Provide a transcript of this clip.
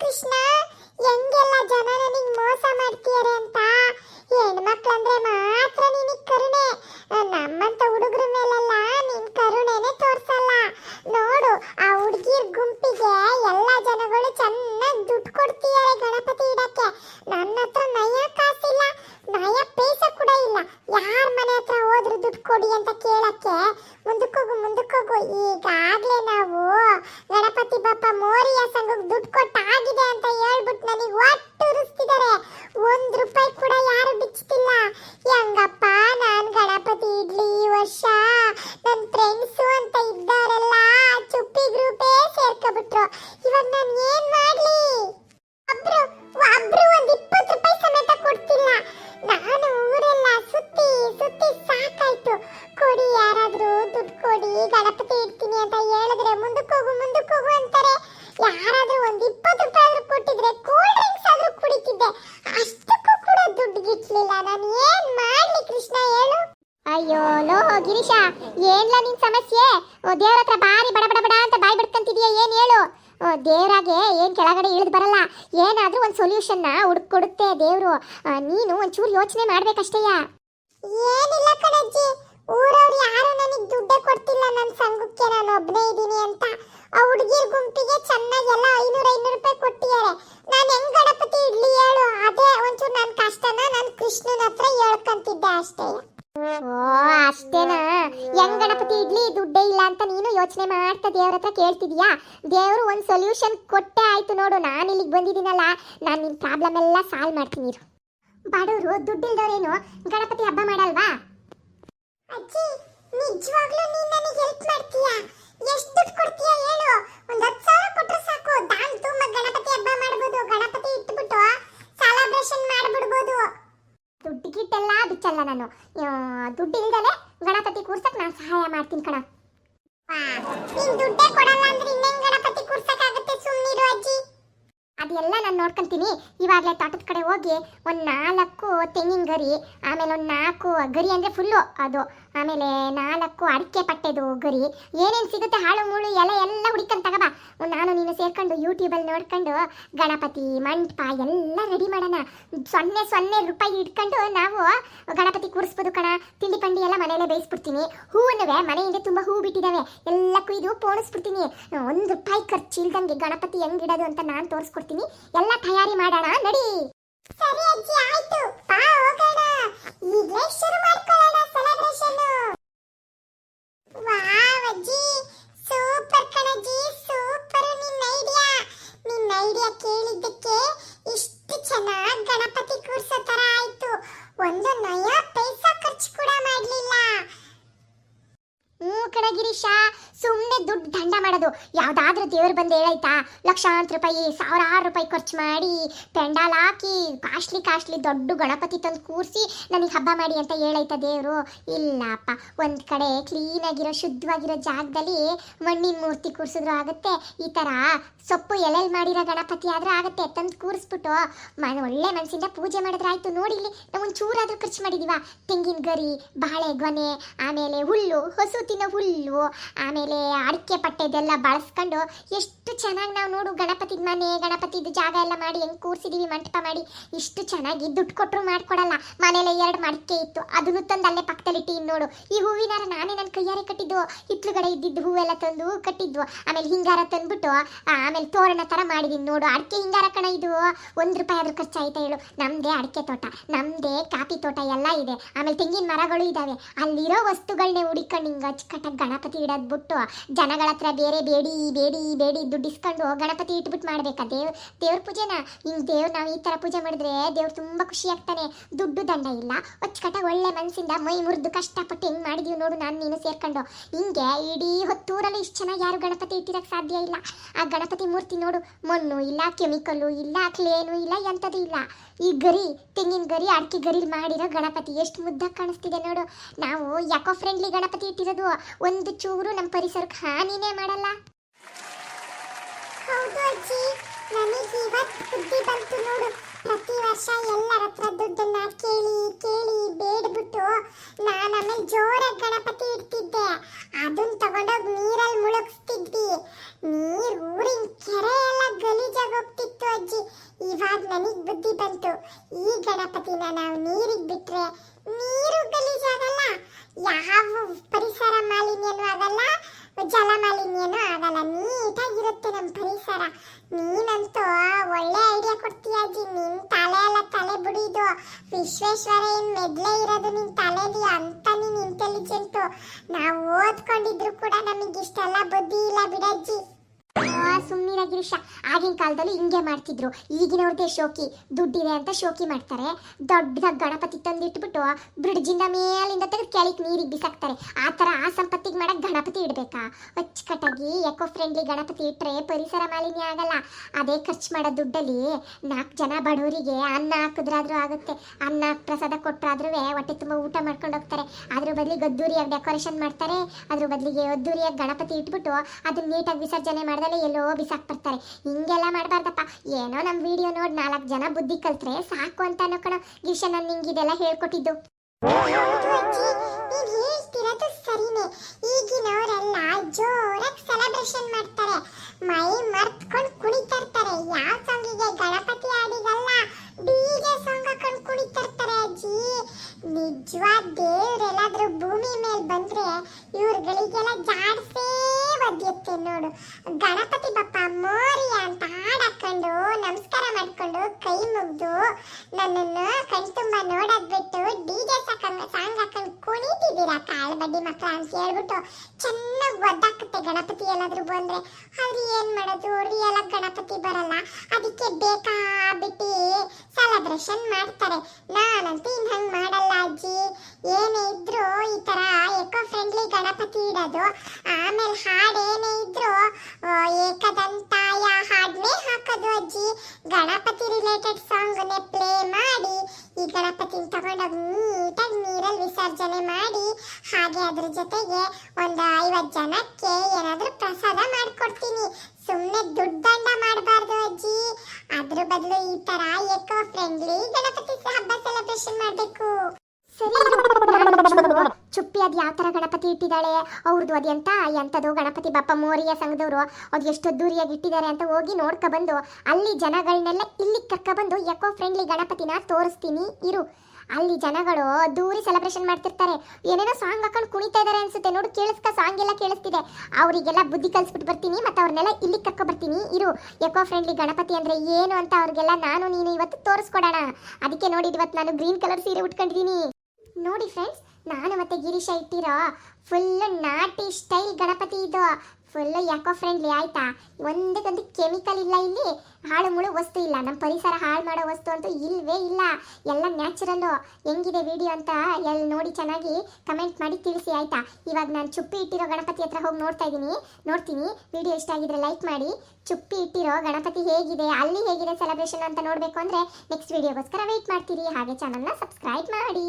ಕೃಷ್ಣ, ಹೆಂಗೆಲ್ಲ ಜನ ನನಗ್ ಮೋಸ ಮಾಡ್ತೀಯಾರೆ ಅಂತ? ಹೆಣ್ಮಕ್ಳಂದ್ರೆ ಮಾತ್ರ ನಿನಗೆ ಕರುಣೆ. ನಮ್ಮಂತ ಹುಡುಗರ ಮೇಲೆಲ್ಲ ನಿನ್ ಕರುಣೆನೆ ತೋರ್ಸಲ್ಲ. ನೋಡು, ಆ ಹುಡುಗಿರ್ ಗುಂಪಿಗೆ ಎಲ್ಲ ಜನಗಳು ಚೆನ್ನಾಗಿ ದುಡ್ಡು ಕೊಡ್ತೀಯಾರೆ ಗಣಪತಿ ಇಡಕ್ಕೆ ನನ್ನ ಹತ್ರ ನಯ ಕಾಸಿಲ್ಲ ನಯ ಪೈಸ ಕೂಡ ಇಲ್ಲ ಯಾರ ಮನೆ ಹತ್ರ ಹೋದ್ರು ದುಡ್ಡು ಕೊಡಿ ಅಂತ ಕೇಳಕ್ಕೆ ಮುಂದಕ್ಕೋಗು ಮುಂದಕ್ಕೋಗು ಈಗಾಗ್ಲೇ ನಾವು ಗಣಪತಿ ಬಪ್ಪ ಮೋರಿಯ ಸಂಘಕ್ಕೆ ದುಡ್ಡು ಕೊಟ್ಟಾಗಿದೆ ಅಂತ ಹೇಳ್ಬಿಟ್ಟು ನನಗೆ ಒಟ್ಟು ಉರಿಸ್ತಿದ್ದಾರೆ ಒಂದು ರೂಪಾಯಿ ಅಷ್ಟಕ್ಕೂ ಕೂಡ ದುಡ್ಡು ಗಿಟ್ಲಿಲ್ಲ. ನಾನು ಏನ್ ಮಾಡ್ಲಿ ಕೃಷ್ಣ ಹೇಳು. ಅಯ್ಯೋ ಲೋ ಗಿರೀಶ ಏನ್ಲ ನಿನ್ ಸಮಸ್ಯೆ? ಓ ದೇವ್ರ ಹತ್ರ ಬಾರಿ ಬಡ ಬಡ ಬಡ ಅಂತ ಬಾಯ್ ಬಿಡ್ಕಂತಿದೀಯ ಏನ್ ಹೇಳು? ಓ, ದೇವ್ರಾಗೆ ಏನ್ ಕೆಳಗಡೆ ಇಳಿದು ಬರಲ್ಲ. ಏನಾದರೂ ಒಂದು ಸೊಲ್ಯೂಷನ್ನ ಹುಡುಕ್ ದೇವರು. ನೀನು ಒಂಚೂರು ಯೋಚನೆ ಮಾಡ್ಬೇಕಷ್ಟೇಯ? ಏನಿಲ್ಲ ಕಣಜ್ಜಿ. ಊರವ್ರು ಯಾರು ನನಗೆ ದುಡ್ಡೇ ಕೊಡ್ತಿಲ್ಲ ನನ್ನ ಸಂಘಕ್ಕೆ, ನಾನು ಒಬ್ಬನೇ ಇದ್ದೀನಿ ಅಂತ. ಆ ಹುಡುಗಿರ ಗುಂಪಿಗೆ ಚೆನ್ನಾಗಿ ಎಲ್ಲ ಐನೂರು ಐನೂರು ರೂಪಾಯಿ ಕೊಟ್ಟಿದ್ದಾರೆ. ನಾನು ಹೆಂಗ್ ಗಣಪತಿ ಇಡ್ಲಿ ಹೇಳು? ಅದೇ ಒಂಚೂರು ನನ್ನ ಕಷ್ಟನ ನಾನು ಕೃಷ್ಣನ ಹತ್ರ ಹೇಳ್ಕೊಂತಿದ್ದೆ ಅಷ್ಟೇ. ಓ, ಅಷ್ಟೇನಾ? ಹೆಂಗ್ ಗಣಪತಿ ಇಡ್ಲಿ? ದುಡ್ಡೇ ಇಲ್ಲ ಅಂತ ನೀನು ಯೋಚನೆ ಮಾಡ್ತಾ ದೇವ್ರ ಹತ್ರ ಕೇಳ್ತಿದ್ಯಾ? ದೇವ್ರು ಒಂದು ಸೊಲ್ಯೂಷನ್ ಕೊಟ್ಟೆ ಆಯ್ತು ನೋಡು. ನಾನು ಇಲ್ಲಿಗೆ ಬಂದಿದ್ದೀನಲ್ಲ, ನಾನು ನಿನ್ನ ಪ್ರಾಬ್ಲಮ್ ಎಲ್ಲ ಸಾಲ್ವ್ ಮಾಡ್ತೀನಿ. ಬಡವರು ದುಡ್ಡಿಲ್ದವ್ರೇನು ಗಣಪತಿ ಹಬ್ಬ ಮಾಡಲ್ವಾ? ಅಜ್ಜಿ, ನಿಜವಾಗ್ಲೂ ನೀನ್ ನನಗೆ ಹೆಲ್ಪ್ ಮಾಡ್ತೀಯಾ? ಎಷ್ಟು ದುಡ್ಡು ಕೊಡ್ತೀಯಾ ಹೇಳು. ಒಂದ್ ಹತ್ತು ಸಾವಿರ ಕೊಟ್ರೆ ಸಾಕು. ದಾನ್ ತುಂಬ ಗಣಪತಿ ಹಬ್ಬ ಮಾಡ್ಬೋದು. ಗಣಪತಿ ಇಟ್ಬಿಟ್ಟು ಸೆಲೆಬ್ರೇಷನ್ ಮಾಡ್ಬಿಡ್ಬೋದು. ದುಡ್ಡು ಗಿಟ್ಟೆಲ್ಲ ಬಿಚ್ಚಲ್ಲ ನಾನು. ದುಡ್ಡು ಇಲ್ದಲೆ ಗಣಪತಿ ಕೂರ್ಸಕ್ ನಾನು ಸಹಾಯ ಮಾಡ್ತೀನಿ ಕಣ. ನೀನ್ ದುಡ್ಡೇ ಕೊಡಲ್ಲ ಅಂದ್ರೆ ಇನ್ನೇನ್ ಗಣಪತಿ ಕೂರ್ಸಕ್ಕಾಗುತ್ತೆ ಸುಮ್ಮನಿರು ಅಜ್ಜಿ. ಅದೆಲ್ಲ ನಾನು ನೋಡ್ಕೊಂತೀನಿ. ಇವಾಗಲೇ ತೋಟದ ಕಡೆ ಹೋಗಿ ಒಂದು ನಾಲ್ಕು ತೆಂಗಿನ ಗರಿ, ಆಮೇಲೆ ಒಂದು ನಾಲ್ಕು ಗರಿ ಅಂದರೆ ಫುಲ್ಲು ಅದು. ಆಮೇಲೆ ನಾಲ್ಕು ಅಡಿಕೆ ಪಟ್ಟೆದು ಗರಿ. ಏನೇನು ಸಿಗುತ್ತೆ ಹಾಳು ಮೂಳು ಎಲೆ ಎಲ್ಲ ಹುಡ್ಕೊಂಡು ತಗೋಬಾ ನಾನು ನೀನು ಸೇರ್ಕೊಂಡು ಯೂಟ್ಯೂಬಲ್ಲಿ ನೋಡ್ಕೊಂಡು ಗಣಪತಿ ಮಂಟಪ ಎಲ್ಲ ರೆಡಿ ಮಾಡೋಣ. ಸೊನ್ನೆ ಸೊನ್ನೆ ರೂಪಾಯಿ ಇಟ್ಕೊಂಡು ನಾವು ಗಣಪತಿ ಕೂರಿಸ್ಬೋದು ಕಣ. ತಿಂಡಿ ಪಂಡಿ ಎಲ್ಲ ಮನೆಯಲ್ಲೇ ಬೇಯಿಸ್ಬಿಡ್ತೀನಿ. ಹೂವನ್ನುವೆ ಮನೆಯಿಂದ ತುಂಬ ಹೂ ಬಿಟ್ಟಿದ್ದಾವೆ ಎಲ್ಲ ಕುಯ್ದು ಪೋಣಿಸ್ಬಿಡ್ತೀನಿ. ಒಂದು ರೂಪಾಯಿ ಖರ್ಚು ಇಲ್ದಂಗೆ ಗಣಪತಿ ಹೆಂಗಿಡೋದು ಅಂತ ನಾನು ತೋರಿಸ್ಕೊಡ್ತೀನಿ. ಎಲ್ಲ ತಯಾರಿ ಮಾಡೋಣ. ನಡಿ. ಸರಿ ಅಜ್ಜಿ, ಆಯ್ತು. ಬಾ, ಹೋಗೋಣ. ಈಗಲೇ ಶುರು ಮಾಡ್ಕೊಳ್ಳೋಣ ಸೆಲೆಬ್ರೇಷನ್ ವಾವ್ ಅಜ್ಜಿ. ಸೂಪರ್ ಕಣಜ್ಜಿ. ಸೂಪರ್ ನಿನ್ನ ಐಡಿಯಾ ನಿನ್ನ ಐಡಿಯಾ ಕೇಳಿದ್ದಕ್ಕೆ ಇಷ್ಟು ಚೆನ್ನಾಗಿ ಗಣಪತಿ ಕೂರ್ಸೋ ತರ ಆಯ್ತು. ಒಂದು ನಯ ಪೈಸಾ ಖರ್ಚು ಕೂಡ ಮಾಡ್ಲಿಲ್ಲ. ಹ್ಞೂ ಕಣ ಗಿರೀಶ ಸುಮ್ಮನೆ ದುಡ್ಡು ದಂಡ ಮಾಡೋದು. ಯಾವುದಾದ್ರೂ ದೇವ್ರು ಬಂದು ಹೇಳಾಯ್ತಾ ಲಕ್ಷಾಂತರ ರೂಪಾಯಿ, ಸಾವಿರಾರು ರೂಪಾಯಿ ಖರ್ಚು ಮಾಡಿ ಪೆಂಡಾಲ್ ಹಾಕಿ ಕಾಸ್ಟ್ಲಿ ಕಾಸ್ಟ್ಲಿ ದೊಡ್ಡ ಗಣಪತಿ ತಂದು ಕೂರಿಸಿ ನನಗೆ ಹಬ್ಬ ಮಾಡಿ ಅಂತ ಹೇಳೈತಾ ದೇವರು. ಇಲ್ಲಪ್ಪ, ಒಂದು ಕಡೆ ಕ್ಲೀನಾಗಿರೋ ಶುದ್ಧವಾಗಿರೋ ಜಾಗದಲ್ಲಿ ಮಣ್ಣಿನ ಮೂರ್ತಿ ಕೂರಿಸಿದ್ರು ಆಗುತ್ತೆ. ಈ ಥರ ಸೊಪ್ಪು ಎಲೆಲ್ ಮಾಡಿರೋ ಗಣಪತಿ ಆದ್ರೆ ಆಗುತ್ತೆ. ತಂದು ಕೂರಿಸ್ಬಿಟ್ಟು ಮ ಒಳ್ಳೆ ಮನಸ್ಸಿಂದ ಪೂಜೆ ಮಾಡಿದ್ರೆ ಆಯಿತು. ನೋಡಿ ಇಲ್ಲಿ ನಾವು ಒಂಚೂರಾದ್ರೂ ಖರ್ಚು ಮಾಡಿದೀವ. ತೆಂಗಿನ ಗರಿ, ಬಾಳೆ, ಗೊನೆ, ಆಮೇಲೆ ಹುಲ್ಲು, ಹೊಸೂತಿನ ತಿನ್ನೋ ಹುಲ್ಲು, ಆಮೇಲೆ ಅಡಿಕೆ ಪಟ್ಟೆದೆಲ್ಲ ಬಳಸ್ಕೊಂಡು ಎಷ್ಟು ಚೆನ್ನಾಗಿ ನಾವು ನೋಡು ಗಣಪತಿದ ಮನೆ, ಗಣಪತಿದು ಜಾಗ ಎಲ್ಲ ಮಾಡಿ ಹೆಂಗೆ ಕೂರಿಸಿದೀವಿ, ಮಂಟಪ ಮಾಡಿ, ಇಷ್ಟು ಚೆನ್ನಾಗಿ ದುಡ್ಡು ಕೊಟ್ಟರು ಮಾಡ್ಕೊಡಲ್ಲ. ಮನೇಲೆ ಎರಡು ಮಡಿಕೆ ಇತ್ತು, ಅದನ್ನು ತಂದು ಅಲ್ಲೇ ಪಕ್ಕದಲ್ಲಿ ಇನ್ನು ನೋಡು. ಈ ಹೂವಿನಾರ ನಾನೇ ನನ್ನ ಕೈಯಾರೆ ಕಟ್ಟಿದ್ದು, ಹಿತ್ಲುಗಡೆ ಇದ್ದಿದ್ದು ಹೂವೆಲ್ಲ ತಂದು ಕಟ್ಟಿದ್ವು. ಆಮೇಲೆ ಹಿಂಗಾರ ತಂದ್ಬಿಟ್ಟು ಆಮೇಲೆ ತೋರಣ ಥರ ಮಾಡಿದೀನಿ ನೋಡು. ಅಡಿಕೆ ಹಿಂಗಾರ ಕಣ ಇದು? ಒಂದು ರೂಪಾಯಿ ಆದ್ರೂ ಖರ್ಚಾಯ್ತಾ ಹೇಳು. ನಮ್ಮದೇ ಅಡಿಕೆ ತೋಟ ನಮ್ಮದೇ ಕಾಫಿ ತೋಟ ಎಲ್ಲ ಇದೆ. ಆಮೇಲೆ ತೆಂಗಿನ ಮರಗಳು ಇದ್ದಾವೆ ಅಲ್ಲಿರೋ ವಸ್ತುಗಳನ್ನೇ ಹುಡಿಕೊಂಡು ಹಿಂಗೆ ಅಚ್ಚುಕಟ್ಟಾಗಿ ಗಣಪತಿ ಇಡೋದು ಬಿಟ್ಟು ಜನಗಳ ಹತ್ರ ಬೇರೆ ಬೇಡಿ ಬೇಡಿ ಬೇಡಿ ದುಡ್ಡು ಇಸ್ಕೊಂಡು ಗಣಪತಿ ಇಟ್ಬಿಟ್ಟು ಮಾಡ್ಬೇಕಾ? ದೇವ್, ದೇವ್ರ ಪೂಜೆನ? ಹಿಂಗೆ ದೇವ್ರು ನಾವು ಈ ಥರ ಪೂಜೆ ಮಾಡಿದ್ರೆ ದೇವ್ರು ತುಂಬ ಖುಷಿ ಆಗ್ತಾನೆ. ದುಡ್ಡು ದಂಡ ಇಲ್ಲ. ಅಚ್ಚುಕಟ್ಟಾಗಿ ಒಳ್ಳೆ ಮನಸ್ಸಿಂದ ಮೈ ಮುರಿದು ಕಷ್ಟಪಟ್ಟು ಹೆಂಗೆ ಮಾಡಿದೀವಿ ನೋಡು ನಾನು ನೀನು ಸೇರ್ಕೊಂಡು. ಹಿಂಗೆ ಇಡೀ ಹೊತ್ತೂರಲ್ಲಿ ಇಷ್ಟು ಚೆನ್ನಾಗಿ ಯಾರು ಗಣಪತಿ ಇಟ್ಟಿರೋಕ್ಕೆ ಸಾಧ್ಯ ಇಲ್ಲ. ಆ ಗಣಪತಿ ಮೂರ್ತಿ ನೋಡು, ಮಣ್ಣು ಇಲ್ಲ ಕೆಮಿಕಲ್ಲು ಇಲ್ಲ, ಕ್ಲೇನು ಇಲ್ಲ, ಎಂಥದ್ದು ಇಲ್ಲ. ಈ ಗರಿ, ತೆಂಗಿನ ಗರಿ, ಅಡಿಕೆ ಗರಿ ಮಾಡಿರೋ ಗಣಪತಿ ಎಷ್ಟು ಮುದ್ದಾಗಿ ಕಾಣಿಸ್ತಿದೆ ನೋಡು. ನಾವು ಯಾಕೋ ಫ್ರೆಂಡ್ಲಿ ಗಣಪತಿ ಇಟ್ಟಿರೋದು. ಒಂದು ಚೂರು ನಮ್ಮ ಪರಿಸರಕ್ಕೆ ಖಾನಿನೇ ಮಾಡಲ್ಲ. ಹೌದು ಅಜ್ಜಿ, ನನಗೆ ಇವತ್ತು ಬುದ್ಧಿ ಬಂತು ನೋಡು. ಪ್ರತಿ ವರ್ಷ ಎಲ್ಲರ ಹತ್ರ ದುಡ್ಡನ್ನ ಕೇಳಿ ಕೇಳಿ ಬೇಡ್ಬಿಟ್ಟು ನಾನು ಆಮೇಲೆ ಜೋರಾಗಿ ಗಣಪತಿ ಇಡ್ತಿದ್ದೆ. ಅದನ್ನ ತಗೊಂಡೋಗಿ ನೀರಲ್ಲಿ ಮುಳುಗಿಸ್ತಿದ್ವಿ. ನೀರು ಊರಿನ ಕೆರೆ ಎಲ್ಲ ಗಲೀಜಾಗಿ ಹೋಗ್ತಿತ್ತು ಅಜ್ಜಿ. ಇವಾಗ ನನಗೆ ಬುದ್ಧಿ ಬಂತು. ಈ ಗಣಪತಿನ ನಾವು ನೀರಿಗೆ ಬಿಟ್ರೆ ನೀರು ಗಲೀಜಾಗಲ್ಲ ಯಾವ ಪರಿಸರ ಮಾಲಿನ್ಯನೂ ಆಗಲ್ಲ. ಜಲ ಮಾಲಿನ್ಯನೂ ಆಗಲ್ಲ. ನೀಟಾಗಿರುತ್ತೆ ನಮ್ಮ ಪರಿಸರ. ನೀನಂತೂ ಒಳ್ಳೆ ಐಡಿಯಾ ಕೊಡ್ತೀಯ ಅಜ್ಜಿ. ನಿನ್ ತಲೆ ಎಲ್ಲ ತಲೆ ಬಿಡಿದು. ವಿಶ್ವೇಶ್ವರ ಏನು ಮೆದ್ಲೆ ಇರೋದು ನಿನ್ ತಲೆಲಿ ಅಂತ ನೀನ್ ಇಂಟೆಲಿಜೆಂಟು ನಾವು ಓದ್ಕೊಂಡಿದ್ರು ಕೂಡ ನಮಗೆ ಇಷ್ಟೆಲ್ಲ ಬುದ್ಧಿ ಇಲ್ಲ ಬಿಡಜ್ಜಿ. ಸುಮ್ಮನಿರ ಗಿರೀಶ, ಆಗಿನ ಕಾಲದಲ್ಲಿ ಹಿಂಗೆ ಮಾಡ್ತಿದ್ರು. ಈಗಿನವ್ರದ್ದೇ ಶೋಕಿ, ದುಡ್ಡಿದೆ ಅಂತ ಶೋಕಿ ಮಾಡ್ತಾರೆ. ದೊಡ್ಡದಾಗಿ ಗಣಪತಿ ತಂದಿಟ್ಬಿಟ್ಟು ಬ್ರಿಡ್ಜಿಂದ ಮೇಲಿಂದ ತೆಗೆದು ಕೆಳಕ್ಕೆ ನೀರಿಗೆ ಬಿಸಾಕ್ತಾರೆ. ಆ ಥರ ಆ ಸಂಪತ್ತಿಗೆ ಮಾಡಕ್ಕೆ ಗಣಪತಿ ಇಡಬೇಕಾ? ಅಚ್ಚುಕಟ್ಟಾಗಿ ಎಕೋ ಫ್ರೆಂಡ್ಲಿ ಗಣಪತಿ ಇಟ್ಟರೆ ಪರಿಸರ ಮಾಲಿನ್ಯ ಆಗಲ್ಲ. ಅದೇ ಖರ್ಚು ಮಾಡೋ ದುಡ್ಡಲ್ಲಿ ನಾಲ್ಕು ಜನ ಬಡವರಿಗೆ ಅನ್ನ ಹಾಕಿದ್ರಾದ್ರೂ ಆಗುತ್ತೆ. ಅನ್ನ, ಪ್ರಸಾದ ಕೊಟ್ಟರಾದ್ರೂ ಹೊಟ್ಟೆ ತುಂಬ ಊಟ ಮಾಡ್ಕೊಂಡು ಹೋಗ್ತಾರೆ. ಅದ್ರ ಬದಲಿಗೆ ಅದ್ದೂರಿಯಾಗಿ ಡೆಕೋರೇಷನ್ ಮಾಡ್ತಾರೆ. ಅದ್ರ ಬದಲಿಗೆ ಅದ್ದೂರಿಯಾಗಿ ಗಣಪತಿ ಇಟ್ಬಿಟ್ಟು ಅದನ್ನ ನೀಟಾಗಿ ವಿಸರ್ಜನೆ ಮಾಡ್ದಲೆ ಎಲ್ಲೋ ಬಿಸಾಕ್ ಬರ್ತಾರೆ. ಹಿಂಗೆಲ್ಲ ಮಾಡಬಾರ್ದಪ್ಪ. ಏನೋ ನಮ್ಮ ವಿಡಿಯೋ ನೋಡಿ ನಾಲ್ಕು ಜನ ಬುದ್ಧಿ ಕಲ್ತ್ರೆ ಸಾಕು ಅಂತ ಕಣ ಗಿರೀಶ ನಾನು ನಿಂಗೆ ಇದೆಲ್ಲ ಹೇಳ್ಕೊಟ್ಟಿದ್ದು. ಹೇಳ್ತಿರೋದು ಸರಿನೇ. ಈಗಿನವರೆಲ್ಲ ಜೋರಾಗಿ ಸೆಲೆಬ್ರೇಷನ್ ಮಾಡ್ತಾರೆ. ಮೈ ಮರ್ತ್ಕೊಂಡು ಕುಣಿತಾ ಇರ್ತಾರೆ. ಯಾವ ಸಾಂಗಿಗೆ ಗಣಪತಿ ಹಾಡಿಗಲ್ಲ. ಡಿಜೆ ಸಾಂಗ್ ಹಾಕೊಂಡು ಕುಣಿತಾ ಇರ್ತಾರೆ ಅಜ್ಜಿ. ನಿಜವಾದ ದೇವ್ರೆಲ್ಲಾದ್ರೂ ಭೂಮಿ ಮೇಲೆ ಬಂದ್ರೆ ಇವ್ರುಗಳಿಗೆಲ್ಲ ಜಾಡ್ಸೇ ಒದ್ಯುತ್ತೆ ನೋಡು. ಗಣಪತಿ ಬಪ್ಪ ಮೋರಿಯ ಅಂತ ಹಾಡ್ ಹಾಕೊಂಡು ನಮಸ್ಕಾರ ಮಾಡ್ಕೊಂಡು ಕೈ ಮುಗ್ದು ನನ್ನನ್ನು ಕಣ್ತುಂಬ ನೋಡೋದ್ ಬಿಟ್ಟು ಡಿಜೆ ಸಾಕೊಂಡು ಸಾಂಗ್ ಹಾಕೊಂಡು ಕುಣಿತಿದ್ದೀರಾ? ಕಾಳು ಬಡ್ಡಿ ಮಕ್ಕಳ ಅಂತ ಹೇಳ್ಬಿಟ್ಟು ಚೆನ್ನಾಗಿ ಒದ್ದಾಕುತ್ತೆ ಗಣಪತಿ ಎಲ್ಲಾದ್ರೂ ಬಂದ್ರೆ. ಅವ್ರು ಏನ್ ಮಾಡೋದು? ರಿಯಲ್ ಗಣಪತಿ ಬರಲ್ಲ. ಅದಕ್ಕೆ ಬೇಕಾಬಿಟ್ಟು ಸೆಲೆಬ್ರೇಷನ್ ಮಾಡ್ತಾರೆ. ನಾನಂತೂ ಇನ್ ಹಂಗ್ ಮಾಡಲ್ಲ ಅಜ್ಜಿ. ಏನೇ ಇದ್ರು ಈ ತರ ಗಣಪತಿ ಇಡೋದು, ಆಮೇಲೆ ಹಾಡೇನೇ ಇದ್ರು ಏಕದಂತಾಯ ಹಾಡ್ನೇ ಹಾಕೋದು ಅಜ್ಜಿ. ಗಣಪತಿ ರಿಲೇಟೆಡ್ ಸಾಂಗ್ನೇ ಪ್ಲೇ ಮಾಡಿ, ಈ ಗಣಪತಿನ ತಗೊಂಡೋಗಿ ನೀಟಾಗಿ ನೀರಲ್ಲಿ ವಿಸರ್ಜನೆ ಮಾಡಿ, ಹಾಗೆ ಅದ್ರ ಜೊತೆಗೆ ಒಂದು ಐವತ್ತು ಜನಕ್ಕೆ ಏನಾದರೂ ಪ್ರಸಾದ ಮಾಡ್ಕೊಡ್ತೀನಿ. ಸುಮ್ಮನೆ ದುಡ್ಡಂಡ ಮಾಡಬಾರ್ದು ಅಜ್ಜಿ. ಅದ್ರ ಬದಲು ಈ ತರ ಎಕೋ ಫ್ರೆಂಡ್ಲಿ ಗಣಪತಿ ಹಬ್ಬ ಸೆಲೆಬ್ರೇಷನ್ ಮಾಡಬೇಕು. ಚುಪ್ಪಿ ಅದು ಯಾವ ಥರ ಗಣಪತಿ ಇಟ್ಟಿದ್ದಾಳೆ ಅವ್ರದ್ದು ಅದು ಎಂತ ಎಂಥದ್ದು ಗಣಪತಿ ಬಪ್ಪ ಮೋರಿಯ ಸಂಘದವರು, ಅದು ಎಷ್ಟು ದೂರಿಯಾಗಿ ಇಟ್ಟಿದ್ದಾರೆ ಅಂತ ಹೋಗಿ ನೋಡ್ಕೊಬಂದು ಅಲ್ಲಿ ಜನಗಳನ್ನೆಲ್ಲ ಇಲ್ಲಿ ಕರ್ಕೊಬಂದು ಎಕೋ ಫ್ರೆಂಡ್ಲಿ ಗಣಪತಿನ ತೋರಿಸ್ತೀನಿ, ಇರು. ಅಲ್ಲಿ ಜನಗಳು ದೂರಿ ಸೆಲೆಬ್ರೇಷನ್ ಮಾಡ್ತಿರ್ತಾರೆ. ಏನೇನೋ ಸಾಂಗ್ ಹಾಕೊಂಡು ಕುಣಿತಾ ಇದಾರೆ ಅನ್ಸುತ್ತೆ. ನೋಡು, ಕೇಳಿಸ್ಕ ಸಾಂಗ್ ಎಲ್ಲ ಕೇಳಿಸ್ತಿದೆ. ಅವರಿಗೆಲ್ಲ ಬುದ್ಧಿ ಕಲಿಸ್ಬಿಟ್ಟು ಬರ್ತೀನಿ, ಮತ್ತೆ ಅವ್ರನ್ನೆಲ್ಲ ಇಲ್ಲಿ ಕರ್ಕೊ ಬರ್ತೀನಿ, ಇರು. ಎಕೋ ಫ್ರೆಂಡ್ಲಿ ಗಣಪತಿ ಅಂದ್ರೆ ಏನು ಅಂತ ಅವ್ರಿಗೆಲ್ಲ ನಾನು, ನೀನು ಇವತ್ತು ತೋರಿಸ್ಕೊಡೋಣ. ಅದಕ್ಕೆ ನೋಡಿ, ಇವತ್ತು ನಾನು ಗ್ರೀನ್ ಕಲರ್ ಸೀರೆ ಉಟ್ಕೊಂಡಿದ್ದೀನಿ ನೋಡಿ ಫ್ರೆಂಡ್ಸ್ ನಾನು ಮತ್ತೆ ಗಿರೀಶ ಇಟ್ಟಿರೋ ಫುಲ್ ನಾಟಿ ಸ್ಟೈಲ್ ಗಣಪತಿ ಇದು. ಫುಲ್ ಯಾಕೋ ಫ್ರೆಂಡ್ಲಿ ಆಯ್ತಾ? ಒಂದಕ್ಕೊಂದು ಕೆಮಿಕಲ್ ಇಲ್ಲ ಇಲ್ಲಿ. ಹಾಳು ಮುಳು ವಸ್ತು ಇಲ್ಲ. ನಮ್ಮ ಪರಿಸರ ಹಾಳು ಮಾಡೋ ವಸ್ತು ಅಂತೂ ಇಲ್ವೇ ಇಲ್ಲ. ಎಲ್ಲ ನ್ಯಾಚುರಲ್ಲು ಹೆಂಗಿದೆ ವಿಡಿಯೋ ಅಂತ ಎಲ್ಲಿ ನೋಡಿ ಚೆನ್ನಾಗಿ ಕಮೆಂಟ್ ಮಾಡಿ ತಿಳಿಸಿ ಆಯ್ತಾ? ಇವಾಗ ನಾನು ಚುಪ್ಪಿ ಇಟ್ಟಿರೋ ಗಣಪತಿ ಹತ್ರ ಹೋಗಿ ನೋಡ್ತಾ ಇದ್ದೀನಿ. ನೋಡ್ತೀನಿ. ವಿಡಿಯೋ ಇಷ್ಟ ಆಗಿದ್ರೆ ಲೈಕ್ ಮಾಡಿ. ಚುಪ್ಪಿ ಇಟ್ಟಿರೋ ಗಣಪತಿ ಹೇಗಿದೆ? ಅಲ್ಲಿ ಹೇಗಿದೆ ಸೆಲೆಬ್ರೇಷನ್ ಅಂತ ನೋಡಬೇಕು ಅಂದರೆ ನೆಕ್ಸ್ಟ್ ವಿಡಿಯೋಗೋಸ್ಕರ ವೆಯ್ಟ್ ಮಾಡ್ತೀರಿ. ಹಾಗೆ ಚಾನಲ್ನ ಸಬ್ಸ್ಕ್ರೈಬ್ ಮಾಡಿ.